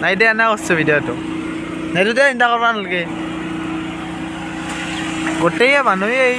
নাই দে এনে কৰছে ভিডিঅ'টো। সেইটো দে চিন্তা কৰিব নালাগে। গোটেই মানুহে এই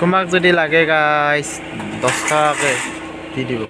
তোমাক যদি লাগে গাইছ দহ টকাকৈ দি দিব।